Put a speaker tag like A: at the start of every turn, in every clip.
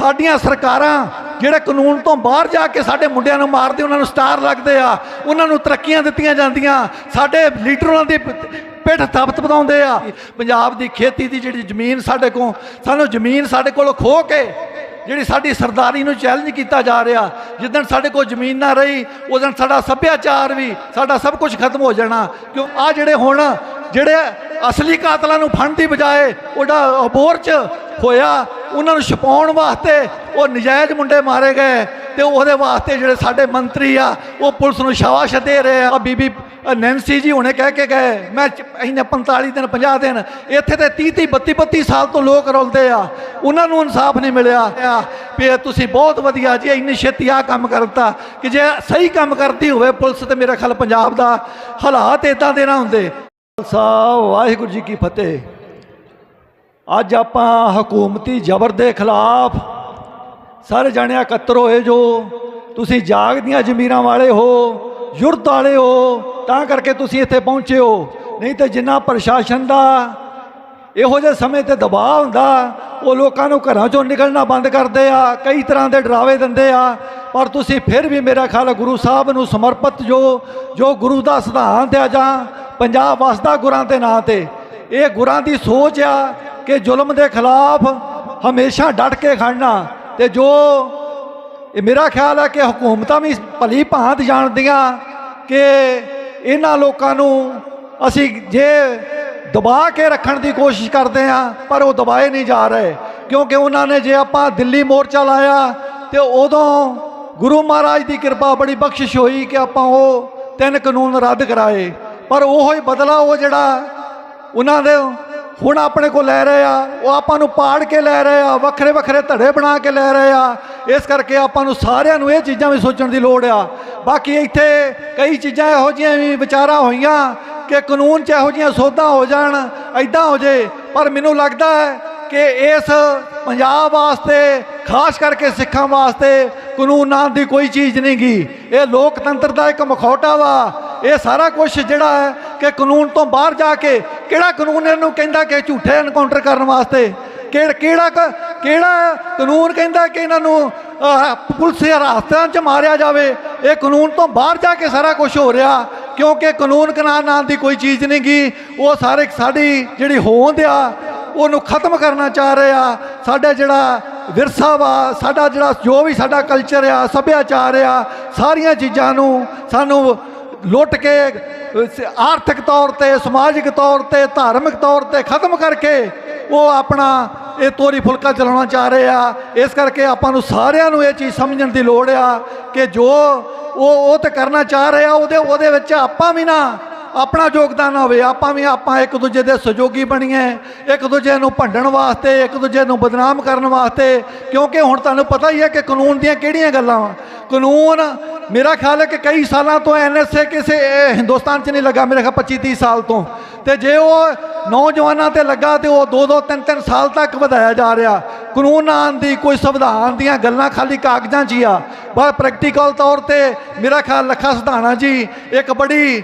A: ਸਾਡੀਆਂ ਸਰਕਾਰਾਂ ਜਿਹੜੇ ਕਾਨੂੰਨ ਤੋਂ ਬਾਹਰ ਜਾ ਕੇ ਸਾਡੇ ਮੁੰਡਿਆਂ ਨੂੰ ਮਾਰਦੇ, ਉਹਨਾਂ ਨੂੰ ਸਟਾਰ ਲੱਗਦੇ ਆ, ਉਹਨਾਂ ਨੂੰ ਤਰੱਕੀਆਂ ਦਿੱਤੀਆਂ ਜਾਂਦੀਆਂ, ਸਾਡੇ ਲੀਡਰਾਂ ਦੀ ਪਿੱਠ ਥਪਤ ਵਧਾਉਂਦੇ ਆ। ਪੰਜਾਬ ਦੀ ਖੇਤੀ ਦੀ ਜਿਹੜੀ ਜ਼ਮੀਨ ਸਾਡੇ ਕੋਲ, ਸਾਨੂੰ ਜ਼ਮੀਨ ਸਾਡੇ ਕੋਲੋਂ ਖੋ ਕੇ ਜਿਹੜੀ ਸਾਡੀ ਸਰਦਾਰੀ ਨੂੰ ਚੈਲੰਜ ਕੀਤਾ ਜਾ ਰਿਹਾ ਜਿੱਦਣ ਸਾਡੇ ਕੋਲ ਜ਼ਮੀਨ ਨਾ ਰਹੀ ਉਦੋਂ ਸਾਡਾ ਸੱਭਿਆਚਾਰ ਵੀ, ਸਾਡਾ ਸਭ ਕੁਝ ਖਤਮ ਹੋ ਜਾਣਾ। ਕਿਉਂ ਆ ਜਿਹੜੇ ਹੁਣ, ਜਿਹੜੇ ਅਸਲੀ ਕਾਤਲਾਂ ਨੂੰ ਫੜਨ ਦੀ ਬਜਾਏ, ਉਹਦਾ ਅਬੋਰ ਚ ਹੋਇਆ ਉਹਨਾਂ ਨੂੰ ਛਪਾਉਣ ਵਾਸਤੇ ਉਹ ਨਜਾਇਜ਼ ਮੁੰਡੇ ਮਾਰੇ ਗਏ ਤੇ ਉਹਦੇ ਵਾਸਤੇ ਜਿਹੜੇ ਸਾਡੇ ਮੰਤਰੀ ਆ ਉਹ ਪੁਲਿਸ ਨੂੰ ਸ਼ਾਬਾਸ਼ ਦੇ ਰਹੇ ਆ। ਬੀਬੀ ਅ, ਨੈਂਸੀ ਜੀ ਹੁਣੇ ਕਹਿ ਕੇ ਗਏ ਮੈਂ ਚ- ਇਹਨੇ 45 ਦਿਨ 50 ਦਿਨ ਇੱਥੇ ਤੇ 30 30 32 32 ਸਾਲ ਤੋਂ ਲੋਕ ਰੁਲਦੇ ਆ। ਉਹਨਾਂ ਨੂੰ ਇਨਸਾਫ ਨਹੀਂ ਮਿਲਿਆ। ਆ ਵੀ ਇਹ ਤੁਸੀਂ ਬਹੁਤ ਵਧੀਆ ਜੀ ਇੰਨੀ ਛੇਤੀ ਆ ਕੰਮ ਕਰਤਾ ਕਿ ਜੇ ਸਹੀ ਕੰਮ ਕਰਦੀ ਹੋਵੇ ਪੁਲਿਸ ਤੇ ਮੇਰਾ ਖਿਆਲ ਪੰਜਾਬ ਦਾ ਹਾਲਾਤ ਇਦਾਂ ਦੇ ਨਾ ਹੁੰਦੇ। ਖਾਲਸਾ ਵਾਹਿਗੁਰੂ ਜੀ ਕੀ ਫਤਿਹ। ਅੱਜ ਆਪਾਂ ਹਕੂਮਤੀ ਜ਼ਬਰ ਦੇ ਖਿਲਾਫ ਸਾਰੇ ਜਾਣਿਆ ਇਕੱਤਰ ਹੋਏ ਜੋ, ਤੁਸੀਂ ਜਾਗ ਦੀਆਂ ਜ਼ਮੀਰਾਂ ਵਾਲੇ ਹੋ ਯੁਰਤ ਵਾਲੇ ਹੋ, ਤਾਂ ਕਰਕੇ ਤੁਸੀਂ ਇੱਥੇ ਪਹੁੰਚੇ ਹੋ। ਨਹੀਂ ਤਾਂ ਜਿੰਨਾ ਪ੍ਰਸ਼ਾਸਨ ਦਾ ਇਹੋ ਜਿਹੇ ਸਮੇਂ ਤੇ ਦਬਾਅ ਹੁੰਦਾ, ਉਹ ਲੋਕਾਂ ਨੂੰ ਘਰਾਂ ਚੋਂ ਨਿਕਲਣਾ ਬੰਦ ਕਰਦੇ ਆ, ਕਈ ਤਰ੍ਹਾਂ ਦੇ ਡਰਾਵੇ ਦਿੰਦੇ ਆ। ਪਰ ਤੁਸੀਂ ਫਿਰ ਵੀ ਮੇਰਾ ਖਿਆਲ ਗੁਰੂ ਸਾਹਿਬ ਨੂੰ ਸਮਰਪਿਤ ਜੋ ਜੋ ਗੁਰੂ ਦਾ ਸਿਧਾਂਤ ਆ ਜਾਂ ਪੰਜਾਬ ਵਸਦਾ ਗੁਰਾਂ ਦੇ ਨਾਂ ਤੇ, ਇਹ ਗੁਰਾਂ ਦੀ ਸੋਚ ਆ ਕਿ ਜ਼ੁਲਮ ਦੇ ਖਿਲਾਫ ਹਮੇਸ਼ਾ ਡਟ ਕੇ ਖੜਨਾ। ਤੇ ਜੋ ਇਹ ਮੇਰਾ ਖਿਆਲ ਹੈ ਕਿ ਹਕੂਮਤਾਂ ਵੀ ਭਲੀ ਭਾਂਤ ਜਾਣਦੀਆਂ ਕਿ ਇਹਨਾਂ ਲੋਕਾਂ ਨੂੰ ਅਸੀਂ ਜੇ ਦਬਾ ਕੇ ਰੱਖਣ ਦੀ ਕੋਸ਼ਿਸ਼ ਕਰਦੇ ਆ ਪਰ ਉਹ ਦਬਾਏ ਨਹੀਂ ਜਾ ਰਹੇ। ਕਿਉਂਕਿ ਉਹਨਾਂ ਨੇ ਜੇ ਆਪਾਂ ਦਿੱਲੀ ਮੋਰਚਾ ਲਾਇਆ ਤੇ ਉਦੋਂ ਗੁਰੂ ਮਹਾਰਾਜ ਦੀ ਕਿਰਪਾ ਬੜੀ ਬਖਸ਼ਿਸ਼ ਹੋਈ ਕਿ ਆਪਾਂ ਉਹ ਤਿੰਨ ਕਾਨੂੰਨ ਰੱਦ ਕਰਾਏ। ਪਰ ਉਹੋ ਹੀ ਬਦਲਾ ਉਹ ਜਿਹੜਾ ਉਹਨਾਂ ਦੇ ਹੁਣ ਆਪਣੇ ਕੋਲ ਲੈ ਰਹੇ ਆ, ਉਹ ਆਪਾਂ ਨੂੰ ਪਾੜ ਕੇ ਲੈ ਰਹੇ ਆ, ਵੱਖਰੇ ਵੱਖਰੇ ਧੜੇ ਬਣਾ ਕੇ ਲੈ ਰਹੇ ਆ। ਇਸ ਕਰਕੇ ਆਪਾਂ ਨੂੰ ਸਾਰਿਆਂ ਨੂੰ ਇਹ ਚੀਜ਼ਾਂ ਵੀ ਸੋਚਣ ਦੀ ਲੋੜ ਆ। ਬਾਕੀ ਇੱਥੇ ਕਈ ਚੀਜ਼ਾਂ ਇਹੋ ਜਿਹੀਆਂ ਵੀ ਵਿਚਾਰਾਂ ਹੋਈਆਂ ਕਿ ਕਾਨੂੰਨ 'ਚ ਇਹੋ ਜਿਹੀਆਂ ਸੋਧਾਂ ਹੋ ਜਾਣ ਐਦਾਂ ਹੋ ਜੇ। ਪਰ ਮੈਨੂੰ ਲੱਗਦਾ ਹੈ ਕਿ ਇਸ ਪੰਜਾਬ ਵਾਸਤੇ, ਖਾਸ ਕਰਕੇ ਸਿੱਖਾਂ ਵਾਸਤੇ ਕਾਨੂੰਨ ਨਾਮ ਦੀ ਕੋਈ ਚੀਜ਼ ਨਹੀਂ ਗੀ। ਇਹ ਲੋਕਤੰਤਰ ਦਾ ਇੱਕ ਮਖੌਟਾ ਵਾ। ਇਹ ਸਾਰਾ ਕੁਝ ਜਿਹੜਾ ਹੈ ਕਿ ਕਾਨੂੰਨ ਤੋਂ ਬਾਹਰ ਜਾ ਕੇ ਕਿਹੜਾ ਕਾਨੂੰਨ ਇਹਨੂੰ ਕਹਿੰਦਾ ਕਿ ਝੂਠੇ ਐਨਕਾਊਂਟਰ ਕਰਨ ਵਾਸਤੇ? ਕਿਹੜਾ ਕਿਹੜਾ ਕ- ਕਿਹੜਾ ਕਾਨੂੰਨ ਕਹਿੰਦਾ ਕਿ ਇਹਨਾਂ ਨੂੰ ਪੁਲਿਸ ਹਰਾਸਤਾਂ 'ਚ ਮਾਰਿਆ ਜਾਵੇ? ਇਹ ਕਾਨੂੰਨ ਤੋਂ ਬਾਹਰ ਜਾ ਕੇ ਸਾਰਾ ਕੁਝ ਹੋ ਰਿਹਾ, ਕਿਉਂਕਿ ਕਾਨੂੰਨ ਕਨਾਨ ਨਾਮ ਦੀ ਕੋਈ ਚੀਜ਼ ਨਹੀਂ ਗੀ। ਉਹ ਸਾਰੇ ਸਾਡੀ ਜਿਹੜੀ ਹੋਂਦ ਆ, ਉਹਨੂੰ ਖਤਮ ਕਰਨਾ ਚਾਹ ਰਹੇ ਆ। ਸਾਡਾ ਜਿਹੜਾ ਵਿਰਸਾ ਵਾ, ਸਾਡਾ ਜਿਹੜਾ ਜੋ ਵੀ ਸਾਡਾ ਕਲਚਰ ਆ, ਸੱਭਿਆਚਾਰ ਆ, ਸਾਰੀਆਂ ਚੀਜ਼ਾਂ ਨੂੰ ਸਾਨੂੰ ਲੁੱਟ ਕੇ ਆਰਥਿਕ ਤੌਰ ਤੇ, ਸਮਾਜਿਕ ਤੌਰ ਤੇ, ਧਾਰਮਿਕ ਤੌਰ ਤੇ ਖਤਮ ਕਰਕੇ ਉਹ ਆਪਣਾ ਇਹ ਤੋਰੀ ਫੁਲਕਾ ਚਲਾਉਣਾ ਚਾਹ ਰਹੇ ਆ। ਇਸ ਕਰਕੇ ਆਪਾਂ ਨੂੰ ਸਾਰਿਆਂ ਨੂੰ ਇਹ ਚੀਜ਼ ਸਮਝਣ ਦੀ ਲੋੜ ਆ ਕਿ ਜੋ ਉਹ ਉਹ ਤੇ ਕਰਨਾ ਚਾਹ ਰਹੇ ਆ, ਉਹਦੇ ਉਹਦੇ ਵਿੱਚ ਆਪਾਂ ਵੀ ਨਾ ਆਪਣਾ ਯੋਗਦਾਨ ਹੋਵੇ। ਆਪਾਂ ਵੀ ਆਪਾਂ ਇੱਕ ਦੂਜੇ ਦੇ ਸਹਿਯੋਗੀ ਬਣੀਏ, ਇੱਕ ਦੂਜੇ ਨੂੰ ਭੰਡਣ ਵਾਸਤੇ, ਇੱਕ ਦੂਜੇ ਨੂੰ ਬਦਨਾਮ ਕਰਨ ਵਾਸਤੇ। ਕਿਉਂਕਿ ਹੁਣ ਤੁਹਾਨੂੰ ਪਤਾ ਹੀ ਹੈ ਕਿ ਕਾਨੂੰਨ ਦੀਆਂ ਕਿਹੜੀਆਂ ਗੱਲਾਂ ਵਾ? ਕਾਨੂੰਨ ਮੇਰਾ ਖਿਆਲ ਹੈ ਕਿ ਕਈ ਸਾਲਾਂ ਤੋਂ ਐਨਐਸਏ ਕਿਸੇ ਹਿੰਦੁਸਤਾਨ 'ਚ ਨਹੀਂ ਲੱਗਾ, ਮੇਰੇ ਖਿਆਲ 25 30 ਸਾਲ ਤੋਂ। ਤੇ ਜੇ ਉਹ ਨੌਜਵਾਨਾਂ ਤੇ ਲੱਗਾ ਤੇ ਉਹ 2 2 3 3 ਸਾਲ ਤੱਕ ਵਧਾਇਆ ਜਾ ਰਿਹਾ। ਕਾਨੂੰਨ ਆਉਣ ਦੀ ਕੋਈ ਸੰਵਿਧਾਨ ਦੀਆਂ ਗੱਲਾਂ ਖਾਲੀ ਕਾਗਜ਼ਾਂ 'ਚ ਹੀ ਆ। ਪਰ ਪ੍ਰੈਕਟੀਕਲ ਤੌਰ ਤੇ ਮੇਰਾ ਖਿਆਲ ਲੱਖਾ ਸਿਧਾਣਾ ਜੀ, ਇੱਕ ਬੜੀ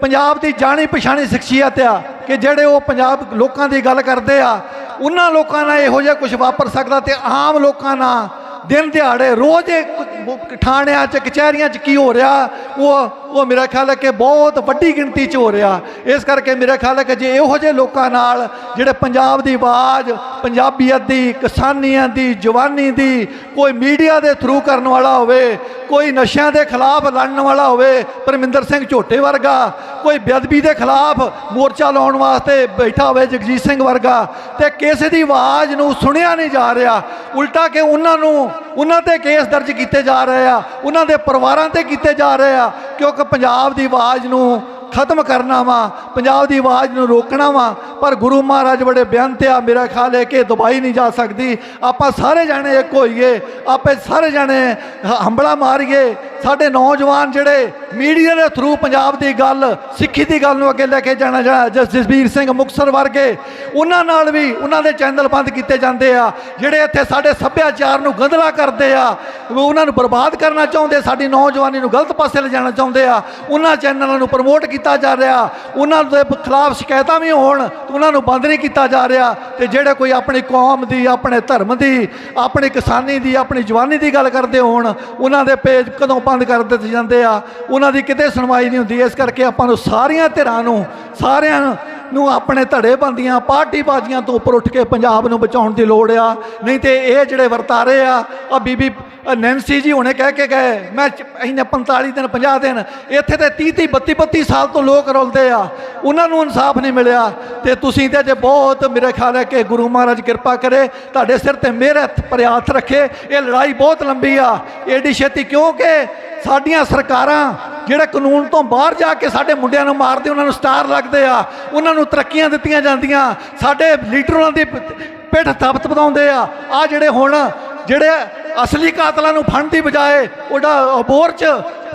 A: ਪੰਜਾਬ ਦੀ ਜਾਣੀ ਪਛਾਣੀ ਸ਼ਖਸੀਅਤ ਆ ਕਿ ਜਿਹੜੇ ਉਹ ਪੰਜਾਬ ਲੋਕਾਂ ਦੀ ਗੱਲ ਕਰਦੇ ਆ, ਉਹਨਾਂ ਲੋਕਾਂ ਨਾਲ ਇਹੋ ਜਿਹਾ ਕੁਝ ਵਾਪਰ ਸਕਦਾ ਤੇ ਆਮ ਲੋਕਾਂ ਨਾਲ ਦਿਨ ਦਿਹਾੜੇ ਰੋਜ਼ ਇਹ ਥਾਣਿਆਂ 'ਚ, ਕਚਹਿਰੀਆਂ 'ਚ ਕੀ ਹੋ ਰਿਹਾ? ਉਹ ਉਹ ਮੇਰਾ ਖਿਆਲ ਹੈ ਕਿ ਬਹੁਤ ਵੱਡੀ ਗਿਣਤੀ 'ਚ ਹੋ ਰਿਹਾ। ਇਸ ਕਰਕੇ ਮੇਰਾ ਖਿਆਲ ਹੈ ਕਿ ਜੇ ਇਹੋ ਜਿਹੇ ਲੋਕਾਂ ਨਾਲ ਜਿਹੜੇ ਪੰਜਾਬ ਦੀ ਆਵਾਜ਼, ਪੰਜਾਬੀਅਤ ਦੀ, ਕਿਸਾਨੀਆਂ ਦੀ, ਜਵਾਨੀ ਦੀ ਕੋਈ ਮੀਡੀਆ ਦੇ ਥਰੂ ਕਰਨ ਵਾਲਾ ਹੋਵੇ, ਕੋਈ ਨਸ਼ਿਆਂ ਦੇ ਖਿਲਾਫ ਲੜਨ ਵਾਲਾ ਹੋਵੇ, ਪਰਮਿੰਦਰ ਸਿੰਘ ਝੋਟੇ ਵਰਗਾ, ਕੋਈ ਬੇਅਦਬੀ ਦੇ ਖਿਲਾਫ ਮੋਰਚਾ ਲਾਉਣ ਵਾਸਤੇ ਬੈਠਾ ਹੋਵੇ ਜਗਜੀਤ ਸਿੰਘ ਵਰਗਾ, ਤੇ ਕਿਸੇ ਦੀ ਆਵਾਜ਼ ਨੂੰ ਸੁਣਿਆ ਨਹੀਂ ਜਾ ਰਿਹਾ, ਉਲਟਾ ਕਿ ਉਹਨਾਂ ਨੂੰ ਉਹਨਾਂ ਤੇ ਕੇਸ ਦਰਜ ਕੀਤੇ ਜਾ ਰਹੇ ਆ, ਉਹਨਾਂ ਦੇ ਪਰਿਵਾਰਾਂ ਤੇ ਕੀਤੇ ਜਾ ਰਹੇ ਆ, ਕਿਉਂਕਿ ਪੰਜਾਬ ਦੀ ਆਵਾਜ਼ ਨੂੰ ਖਤਮ ਕਰਨਾ ਵਾ, ਪੰਜਾਬ ਦੀ ਆਵਾਜ਼ ਨੂੰ ਰੋਕਣਾ ਵਾ, ਪਰ ਗੁਰੂ ਮਹਾਰਾਜ ਬੜੇ ਬੇਅੰਤ ਆ, ਮੇਰਾ ਖਿਆਲ ਹੈ ਕਿ ਦੁਬਾਈ ਨਹੀਂ ਜਾ ਸਕਦੀ। ਆਪਾਂ ਸਾਰੇ ਜਾਣੇ ਇੱਕ ਹੋਈਏ, ਆਪੇ ਸਾਰੇ ਜਾਣੇ ਹ- ਹੰਬਲਾ ਮਾਰੀਏ। ਸਾਡੇ ਨੌਜਵਾਨ ਜਿਹੜੇ ਮੀਡੀਆ ਦੇ ਥਰੂ ਪੰਜਾਬ ਦੀ ਗੱਲ, ਸਿੱਖੀ ਦੀ ਗੱਲ ਨੂੰ ਅੱਗੇ ਲੈ ਕੇ ਜਾਣਾ ਜਾ ਜਸ, ਜਸਬੀਰ ਸਿੰਘ ਮੁਕਤਸਰ ਵਰਗੇ, ਉਹਨਾਂ ਨਾਲ ਵੀ ਉਹਨਾਂ ਦੇ ਚੈਨਲ ਬੰਦ ਕੀਤੇ ਜਾਂਦੇ ਆ, ਜਿਹੜੇ ਇੱਥੇ ਸਾਡੇ ਸੱਭਿਆਚਾਰ ਨੂੰ ਗੰਧਲਾ ਕਰਦੇ ਆ ਉਹਨਾਂ ਨੂੰ ਬਰਬਾਦ ਕਰਨਾ ਚਾਹੁੰਦੇ, ਸਾਡੀ ਨੌਜਵਾਨੀ ਨੂੰ ਗਲਤ ਪਾਸੇ ਲਿਜਾਣਾ ਚਾਹੁੰਦੇ ਆ, ਉਹਨਾਂ ਚੈਨਲਾਂ ਨੂੰ ਪ੍ਰਮੋਟ ਕੀਤਾ ਕੀਤਾ ਜਾ ਰਿਹਾ। ਉਹਨਾਂ ਦੇ ਖਿਲਾਫ ਸ਼ਿਕਾਇਤਾਂ ਵੀ ਹੋਣ ਉਹਨਾਂ ਨੂੰ ਬੰਦ ਨਹੀਂ ਕੀਤਾ ਜਾ ਰਿਹਾ। ਤੇ ਜਿਹੜੇ ਕੋਈ ਆਪਣੀ ਕੌਮ ਦੀ, ਆਪਣੇ ਧਰਮ ਦੀ, ਆਪਣੀ ਕਿਸਾਨੀ ਦੀ, ਆਪਣੀ ਜਵਾਨੀ ਦੀ ਗੱਲ ਕਰਦੇ ਹੋਣ, ਉਹਨਾਂ ਦੇ ਪੇਜ ਕਦੋਂ ਬੰਦ ਕਰ ਦਿੱਤੇ ਜਾਂਦੇ ਆ? ਉਹਨਾਂ ਦੀ ਕਿਤੇ ਸੁਣਵਾਈ ਨਹੀਂ ਹੁੰਦੀ। ਇਸ ਕਰਕੇ ਆਪਾਂ ਨੂੰ ਸਾਰੀਆਂ ਧਿਰਾਂ ਨੂੰ, ਸਾਰਿਆਂ ਨੂੰ ਆਪਣੇ ਧੜੇ ਬੰਦੀਆਂ ਪਾਰਟੀ ਬਾਜ਼ੀਆਂ ਤੋਂ ਉੱਪਰ ਉੱਠ ਕੇ ਪੰਜਾਬ ਨੂੰ ਬਚਾਉਣ ਦੀ ਲੋੜ ਆ। ਨਹੀਂ ਤੇ ਇਹ ਜਿਹੜੇ ਵਰਤਾਰੇ ਆ ਆ ਬੀਬੀ ਅ, ਨੈਂਸੀ ਜੀ ਹੁਣੇ ਕਹਿ ਕੇ ਗਏ ਮੈਂ ਚ- ਇਹਨੇ 45 ਦਿਨ 50 ਦਿਨ ਇੱਥੇ ਤੇ 30 30 32 32 ਸਾਲ ਤੋਂ ਲੋਕ ਰੁਲਦੇ ਆ। ਉਹਨਾਂ ਨੂੰ ਇਨਸਾਫ ਨਹੀਂ ਮਿਲਿਆ। ਤੇ ਤੁਸੀਂ ਤੇ ਜੇ ਬਹੁਤ ਮੇਰੇ ਖਿਆਲ ਹੈ ਕਿ ਗੁਰੂ ਮਹਾਰਾਜ ਕਿਰਪਾ ਕਰੇ ਤੁਹਾਡੇ ਸਿਰ ਤੇ ਮੇਰੇ ਹੱਥ ਪ੍ਰਿਆਥ ਰੱਖੇ ਇਹ ਲੜਾਈ ਬਹੁਤ ਲੰਬੀ ਆ। ਏਡੀ ਛੇਤੀ ਕਿਉਂਕਿ ਸਾਡੀਆਂ ਸਰਕਾਰਾਂ ਜਿਹੜੇ ਕਾਨੂੰਨ ਤੋਂ ਬਾਹਰ ਜਾ ਕੇ ਸਾਡੇ ਮੁੰਡਿਆਂ ਨੂੰ ਮਾਰਦੇ ਉਹਨਾਂ ਨੂੰ ਸਟਾਰ ਲੱਗਦੇ ਆ ਉਹਨਾਂ ਨੂੰ ਤਰੱਕੀਆਂ ਦਿੱਤੀਆਂ ਜਾਂਦੀਆਂ। ਸਾਡੇ ਲੀਡਰਾਂ ਦੀ ਪਿੱਠ ਥਪਥ ਵਧਾਉਂਦੇ ਆ। ਆ ਜਿਹੜੇ ਹੁਣ ਜਿਹੜੇ ਅਸਲੀ ਕਾਤਲਾਂ ਨੂੰ ਫੜਨ ਦੀ ਬਜਾਏ ਉਹਦਾ ਅਬੋਰ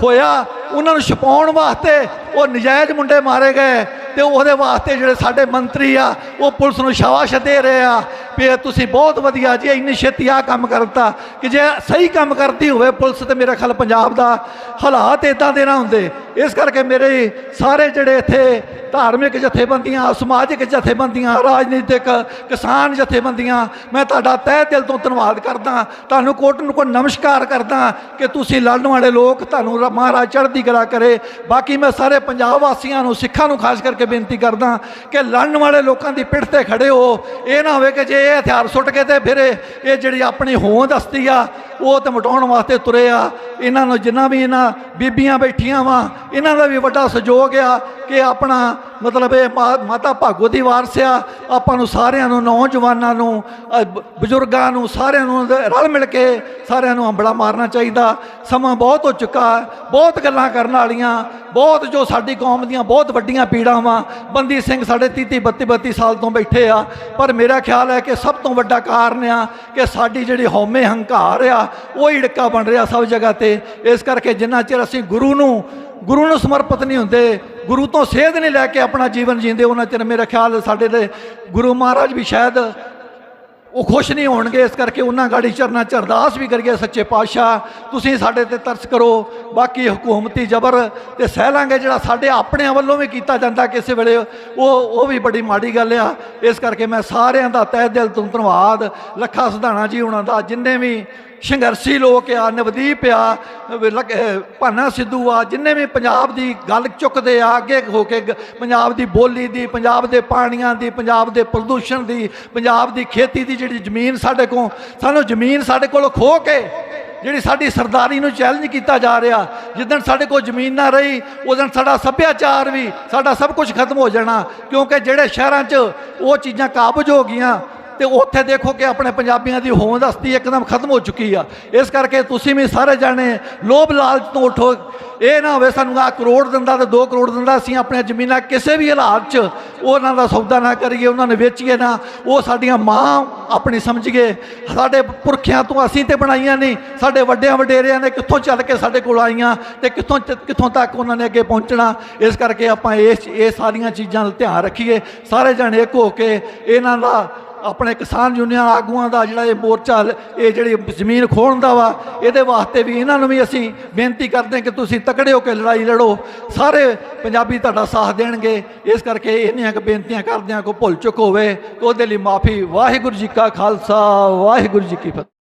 A: ਹੋਇਆ, ਉਹਨਾਂ ਨੂੰ ਛਪਾਉਣ ਵਾਸਤੇ ਉਹ ਨਜਾਇਜ਼ ਮੁੰਡੇ ਮਾਰੇ ਗਏ ਤੇ ਉਹਦੇ ਵਾਸਤੇ ਜਿਹੜੇ ਸਾਡੇ ਮੰਤਰੀ ਆ, ਉਹ ਪੁਲਿਸ ਨੂੰ ਸ਼ਾਬਾਸ਼ ਦੇ ਰਹੇ ਆ। ਵੀ ਤੁਸੀਂ ਬਹੁਤ ਵਧੀਆ ਜੀ, ਇੰਨੀ ਛੇਤੀ ਆ ਕੰਮ ਕਰਤਾ ਕਿ ਜੇ ਸਹੀ ਕੰਮ ਕਰਦੀ ਹੋਵੇ ਪੁਲਿਸ ਤੇ ਮੇਰਾ ਖਿਆਲ ਪੰਜਾਬ ਦਾ ਹਾਲਾਤ ਇਦਾਂ ਦੇ ਨਾ ਹੁੰਦੇ। ਇਸ ਕਰਕੇ ਮੇਰੇ ਸਾਰੇ ਜਿਹੜੇ ਇੱਥੇ ਧਾਰਮਿਕ ਜਥੇਬੰਦੀਆਂ, ਸਮਾਜਿਕ ਜਥੇਬੰਦੀਆਂ, ਰਾਜਨੀਤਿਕ ਕਿਸਾਨ ਜਥੇਬੰਦੀਆਂ, ਮੈਂ ਤੁਹਾਡਾ ਤਹਿ ਦਿਲ ਤੋਂ ਧੰਨਵਾਦ ਕਰਦਾ, ਤੁਹਾਨੂੰ ਕੋਟ ਨੂੰ ਕੋ ਨਮਸਕਾਰ ਕਰਦਾ ਕਿ ਤੁਸੀਂ ਲੜਨ ਵਾਲੇ ਲੋਕ ਤੁਹਾਨੂੰ ਰ- ਮਹਾਰਾਜ ਚੜ੍ਹਦੀ ਕਲਾ ਕਰੇ। ਬਾਕੀ ਮੈਂ ਸਾਰੇ ਪੰਜਾਬ ਵਾਸੀਆਂ ਨੂੰ, ਸਿੱਖਾਂ ਨੂੰ ਖਾਸ ਕਰਕੇ ਬੇਨਤੀ ਕਰਦਾ ਕਿ ਲੜਨ ਵਾਲੇ ਲੋਕਾਂ ਦੀ ਪਿੱਠ ਤੇ ਖੜੇ ਹੋ। ਇਹ ਨਾ ਹੋਵੇ ਕਿ ਜੇ ਇਹ ਹਥਿਆਰ ਸੁੱਟ ਕੇ ਤੇ ਫਿਰ ਇਹ ਜਿਹੜੀ ਆਪਣੀ ਹੋਂਦ ਹਸਤੀ ਆ, ਉਹ ਤੇ ਮਟਾਉਣ ਵਾਸਤੇ ਤੁਰੇ ਆ। ਇਹਨਾਂ ਨੂੰ ਜਿੰਨਾ ਵੀ ਇਹਨਾਂ ਬੀਬੀਆਂ ਬੈਠੀਆਂ ਵਾ, ਇਹਨਾਂ ਦਾ ਵੀ ਵੱਡਾ ਸਹਿਯੋਗ ਆ ਕਿ ਆਪਣਾ ਮਤਲਬ ਇਹ ਮਾ- ਮਾਤਾ ਭਾਗੋ ਦੀ ਵਾਰਸ ਆ। ਆਪਾਂ ਨੂੰ ਸਾਰਿਆਂ ਨੂੰ, ਨੌਜਵਾਨਾਂ ਨੂੰ ਬਜ਼ੁਰਗਾਂ ਨੂੰ, ਸਾਰਿਆਂ ਨੂੰ ਰਲ ਮਿਲ ਕੇ ਸਾਰਿਆਂ ਨੂੰ ਅੰਬੜਾ ਮਾਰਨਾ ਚਾਹੀਦਾ। ਸਮਾਂ ਬਹੁਤ ਹੋ ਚੁੱਕਾ ਬਹੁਤ ਗੱਲਾਂ ਕਰਨ ਵਾਲੀਆਂ। ਬਹੁਤ ਜੋ ਸਾਡੀ ਕੌਮ ਦੀਆਂ ਬਹੁਤ ਵੱਡੀਆਂ ਪੀੜਾਂ ਵਾ ਬੰਦੀ ਸਿੰਘ ਸਾਡੇ 30 32 32 ਸਾਲ ਤੋਂ ਬੈਠੇ ਆ। ਪਰ ਮੇਰਾ ਖਿਆਲ ਹੈ ਕਿ ਸਭ ਤੋਂ ਵੱਡਾ ਕਾਰਨ ਆ ਕਿ ਸਾਡੀ ਜਿਹੜੀ ਹਉਮੈ ਹੰਕਾਰ ਆ, ਉਹ ਹੀ ਡਿੱਕਾ ਬਣ ਰਿਹਾ ਸਭ ਜਗ੍ਹਾ ਤੇ। ਇਸ ਕਰਕੇ ਜਿੰਨਾ ਚਿਰ ਅਸੀਂ ਗੁਰੂ ਨੂੰ ਗੁਰੂ ਨੂੰ ਸਮਰਪਿਤ ਨਹੀਂ ਹੁੰਦੇ ਗੁਰੂ ਤੋਂ ਸੇਧ ਨਹੀਂ ਲੈ ਕੇ ਆਪਣਾ ਜੀਵਨ ਜੀਂਦੇ, ਉਹਨਾਂ ਚਿਰ ਮੇਰਾ ਖਿਆਲ ਸਾਡੇ ਦੇ ਗੁਰੂ ਮਹਾਰਾਜ ਵੀ ਸ਼ਾਇਦ ਉਹ ਖੁਸ਼ ਨਹੀਂ ਹੋਣਗੇ, ਇਸ ਕਰਕੇ ਉਹਨਾਂ ਗਾੜੀ ਚਰਨਾ ਚ ਅਰਦਾਸ ਵੀ ਕਰੀਏ, ਸੱਚੇ ਪਾਤਸ਼ਾਹ, ਤੁਸੀਂ ਸਾਡੇ ਤੇ ਤਰਸ ਕਰੋ, ਬਾਕੀ ਹਕੂਮਤੀ ਜ਼ਬਰ ਤੇ ਸਹਿ ਲਾਂਗੇ, ਜਿਹੜਾ ਸਾਡੇ ਆਪਣਿਆਂ ਵੱਲੋਂ ਵੀ ਕੀਤਾ ਜਾਂਦਾ ਕਿਸੇ ਵੇਲੇ, ਉਹ ਉਹ ਵੀ ਬੜੀ ਮਾੜੀ ਗੱਲ ਆ, ਇਸ ਕਰਕੇ ਮੈਂ ਸਾਰਿਆਂ ਦਾ ਤਹਿ ਦਿਲ ਤੋਂ ਧੰਨਵਾਦ ਲੱਖਾ ਸਧਾਣਾ ਜੀ ਉਹਨਾਂ ਦਾ, ਜਿੰਨੇ ਵੀ ਸੰਘਰਸ਼ੀ ਲੋਕ ਆ, ਨਵਦੀਪ ਆ, ਅਹ ਭਾਨਾ ਸਿੱਧੂ ਆ, ਜਿੰਨੇ ਵੀ ਪੰਜਾਬ ਦੀ ਗੱਲ ਚੁੱਕਦੇ ਆ, ਅੱਗੇ ਹੋ ਕੇ ਗ- ਪੰਜਾਬ ਦੀ ਬੋਲੀ ਦੀ, ਪੰਜਾਬ ਦੇ ਪਾਣੀਆਂ ਦੀ, ਪੰਜਾਬ ਦੇ ਪ੍ਰਦੂਸ਼ਣ ਦੀ, ਪੰਜਾਬ ਦੀ ਖੇਤੀ ਦੀ ਜਿਹੜੀ ਜ਼ਮੀਨ ਸਾਡੇ ਕੋਲ, ਸਾਨੂੰ ਜ਼ਮੀਨ ਸਾਡੇ ਕੋਲ ਖੋ ਕੇ, ਜਿਹੜੀ ਸਾਡੀ ਸਰਦਾਰੀ ਨੂੰ ਚੈਲੰਜ ਕੀਤਾ ਜਾ ਰਿਹਾ, ਜਿੱਦਣ ਸਾਡੇ ਕੋਲ ਜ਼ਮੀਨ ਨਾ ਰਹੀ, ਉਦੋਂ ਸਾਡਾ ਸੱਭਿਆਚਾਰ ਵੀ, ਸਾਡਾ ਸਭ ਕੁਝ ਖਤਮ ਹੋ ਜਾਣਾ, ਕਿਉਂਕਿ ਜਿਹੜੇ ਸ਼ਹਿਰਾਂ 'ਚ ਉਹ ਚੀਜ਼ਾਂ ਕਾਬਜ ਹੋ ਗਈਆਂ ਤੇ ਉੱਥੇ ਦੇਖੋ ਕਿ ਆਪਣੇ ਪੰਜਾਬੀਆਂ ਦੀ ਹੋਂਦ ਹਸਤੀ ਇੱਕਦਮ ਖਤਮ ਹੋ ਚੁੱਕੀ ਆ। ਇਸ ਕਰਕੇ ਤੁਸੀਂ ਵੀ ਸਾਰੇ ਜਾਣੇ ਲੋਭ ਲਾਲਚ ਤੋਂ ਉਠੋ। ਇਹ ਨਾ ਹੋਵੇ ਸਾਨੂੰ ਆ ਕਰੋੜ ਦਿੰਦਾ ਤੇ 2 ਕਰੋੜ ਦਿੰਦਾ, ਅਸੀਂ ਆਪਣੀਆਂ ਜ਼ਮੀਨਾਂ ਕਿਸੇ ਵੀ ਹਾਲਾਤ 'ਚ ਉਹਨਾਂ ਦਾ ਸੌਦਾ ਨਾ ਕਰੀਏ, ਉਹਨਾਂ ਨੂੰ ਵੇਚੀਏ ਨਾ। ਉਹ ਸਾਡੀਆਂ ਮਾਂ ਆਪਣੀ ਸਮਝੀਏ ਸਾਡੇ ਪੁਰਖਿਆਂ ਤੋਂ ਅਸੀਂ ਤੇ ਬਣਾਈਆਂ ਨਹੀਂ। ਸਾਡੇ ਵੱਡਿਆਂ ਵਡੇਰਿਆਂ ਨੇ ਕਿੱਥੋਂ ਚੱਲ ਕੇ ਸਾਡੇ ਕੋਲ ਆਈਆਂ ਤੇ ਕਿੱਥੋਂ ਕਿੱਥੋਂ ਤੱਕ ਉਹਨਾਂ ਨੇ ਅੱਗੇ ਪਹੁੰਚਣਾ? ਇਸ ਕਰਕੇ ਆਪਾਂ ਇਸ ਇਹ ਸਾਰੀਆਂ ਚੀਜ਼ਾਂ ਦਾ ਧਿਆਨ ਰੱਖੀਏ। ਸਾਰੇ ਜਣੇ ਇੱਕ ਹੋ ਕੇ ਇਹਨਾਂ ਦਾ ਆਪਣੇ ਕਿਸਾਨ ਯੂਨੀਅਨ ਆਗੂਆਂ ਦਾ ਜਿਹੜਾ ਇਹ ਮੋਰਚਾ, ਇਹ ਜਿਹੜੀ ਜ਼ਮੀਨ ਖੋਣ ਦਾ ਵਾ, ਇਹਦੇ ਵਾਸਤੇ ਵੀ ਇਹਨਾਂ ਨੂੰ ਵੀ ਅਸੀਂ ਬੇਨਤੀ ਕਰਦੇ ਹਾਂ ਕਿ ਤੁਸੀਂ ਤਕੜੇ ਹੋ ਕੇ ਲੜਾਈ ਲੜੋ। ਸਾਰੇ ਪੰਜਾਬੀ ਤੁਹਾਡਾ ਸਾਥ ਦੇਣਗੇ। ਇਸ ਕਰਕੇ ਇਹਨੀਆਂ ਕੁ ਬੇਨਤੀਆਂ ਕਰਦਿਆਂ ਹਾਂ ਕੋਈ ਭੁੱਲ ਚੁੱਕ ਹੋਵੇ। ਉਹਦੇ ਲਈ ਮਾਫੀ। ਵਾਹਿਗੁਰੂ ਜੀ ਕਾ ਖਾਲਸਾ। ਵਾਹਿਗੁਰੂ ਜੀ ਕੀ ਫਤਿਹ।